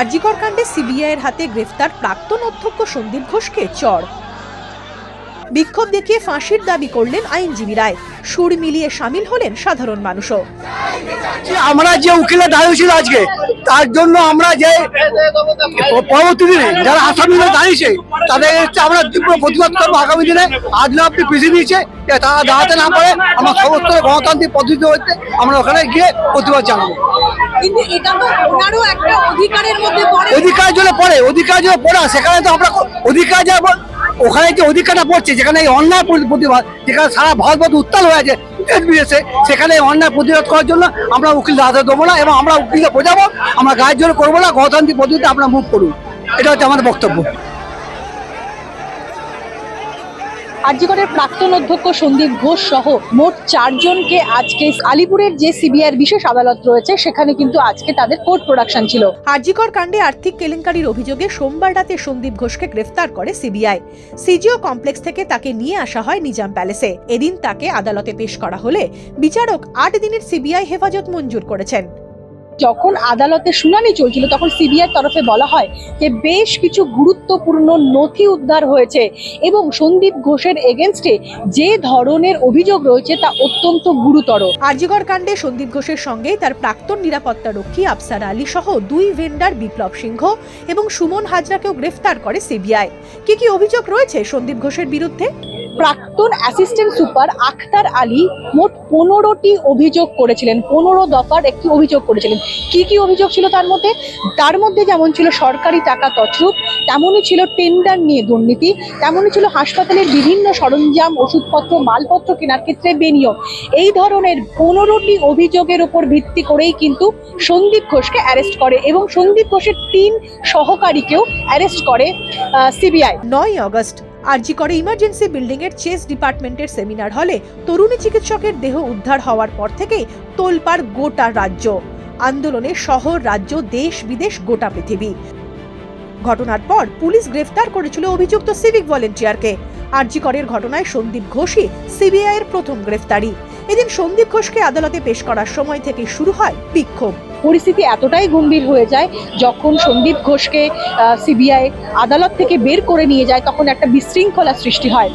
আরজিকর কাণ্ডে সিবিআইয়ের হাতে গ্রেফতার প্রাক্তন অধ্যক্ষ সন্দীপ ঘোষকে চড় বিক্ষোভ দেখিয়ে ফাঁসির দাবি করলেন আইনজীবী রায়। সুর মিলিয়ে সামিল হলেন সাধারণ মানুষও। আমরা যে উকিলের দাঁড়িয়েছিল আজকে, তার জন্য আমরা যে পরবর্তী দিনে যারা আসামিরা দাঁড়িয়েছে, তাদের হচ্ছে আমরা তীব্র প্রতিবাদ করব আগামী দিনে। আজ না আপনি পিছিয়ে দিয়েছে তারা দাঁড়াতে না পারে। আমরা সমস্ত গণতান্ত্রিক পদ্ধতি হচ্ছে আমরা ওখানে গিয়ে প্রতিবাদ জানাব। কিন্তু এটা তো ওনারও একটা অধিকারের মধ্যে পড়ে। অধিকার জন্য পড়ে, অধিকার জন্য পড়া। সেখানে তো আমরা অধিকার যা ওখানে যে অধিকারটা পড়ছে, যেখানে এই অন্যায় প্রতি- প্রতিবাদ, যেখানে সারা ভারতবর্ষ উত্তাল হয়ে আছে, দেশ বিদেশে, সেখানে অন্যায় প্রতিরোধ করার জন্য আমরা উকিল হাতে দেবো না এবং আমরা উকিলকে বোঝাবো, আমরা গায়ের জন্য করব না, গণতান্ত্রিক পদ্ধতিতে আমরা মুখ করুন এটা হচ্ছে আমাদের বক্তব্য। আরজিকরের প্রাক্তন অধ্যক্ষ সন্দীপ ঘোষ সহ মোট চারজনকে আজকে আলিপুরের যে সিবিআইয়ের বিশেষ আদালত রয়েছে, সেখানে কিন্তু আজকে তাদের কোর্ট প্রোডাকশন ছিল। আরজিকর কাণ্ডে আর্থিক কেলেঙ্কারির অভিযোগে সোমবার রাতে সন্দীপ ঘোষকে গ্রেফতার করে সিবিআই। সিজিও কমপ্লেক্স থেকে তাকে নিয়ে আসা হয় নিজাম প্যালেসে। এদিন তাকে আদালতে পেশ করা হলে বিচারক আট দিনের সিবিআই হেফাজত মঞ্জুর করেছেন। যখন আদালতে শুনানি চলছিল, তখন সিবিআই তরফে বলা হয় যে বেশ কিছু গুরুত্বপূর্ণ নথি উদ্ধার হয়েছে এবং সন্দীপ ঘোষের এগেনস্টে যে ধরনের অভিযোগ রয়েছে তা অত্যন্ত গুরুতর। আরজিকর কাণ্ডে সন্দীপ ঘোষের সঙ্গে তার প্রাক্তন নিরাপত্তা রক্ষী আফসার আলী সহ দুই ভেন্ডার বিপ্লব সিংহ এবং সুমন হাজরাকেও গ্রেফতার করে সিবিআই। কি কি অভিযোগ রয়েছে সন্দীপ ঘোষের বিরুদ্ধে? প্রাক্তন অ্যাসিস্ট্যান্ট সুপার আখতার আলী মোট পনেরোটি অভিযোগ করেছিলেন, পনেরো দফার একটি অভিযোগ করেছিলেন। কি কি অভিযোগ ছিল তার মধ্যে? তার মধ্যে যেমন ছিল সরকারি টাকা তছরূপ, তেমনই ছিল টেন্ডার নিয়ে দুর্নীতি, তেমনই ছিল হাসপাতালের বিভিন্ন সরঞ্জাম, ওষুধপত্র, মালপত্র কেনার ক্ষেত্রে বেনিয়োগ। এই ধরনের পনেরোটি অভিযোগের উপর ভিত্তি করেই কিন্তু সন্দীপ ঘোষকে অ্যারেস্ট করে এবং সন্দীপ ঘোষের তিন সহকারীকেও অ্যারেস্ট করে সিবিআই। নয় আগস্ট আরজি করে ইমার্জেন্সি বিল্ডিং এর চেস ডিপার্টমেন্টের সেমিনার হলে তরুণী চিকিৎসকের দেহ উদ্ধার হওয়ার পর থেকেই তোলপাড় গোটা রাজ্য। আন্দোলনে শহর, রাজ্য, দেশ, বিদেশ, গোটা পৃথিবী। ঘটনার পর পুলিশ গ্রেফতার করেছিল অভিযুক্ত সিভিক ভলেন্টিয়ারকে আরজি করের ঘটনায় সন্দীপ ঘোষই সিবিআই এর প্রথম গ্রেফতারি। এদিন সন্দীপ ঘোষকে আদালতে পেশ করার সময় থেকে শুরু হয় বিক্ষোভ। পরিস্থিতি এতটাই গম্ভীর হয়ে যায়, যখন সন্দীপ ঘোষকে সিবিআই আদালত থেকে বের করে নিয়ে যায়, তখন একটা বিশৃঙ্খলা সৃষ্টি হয়।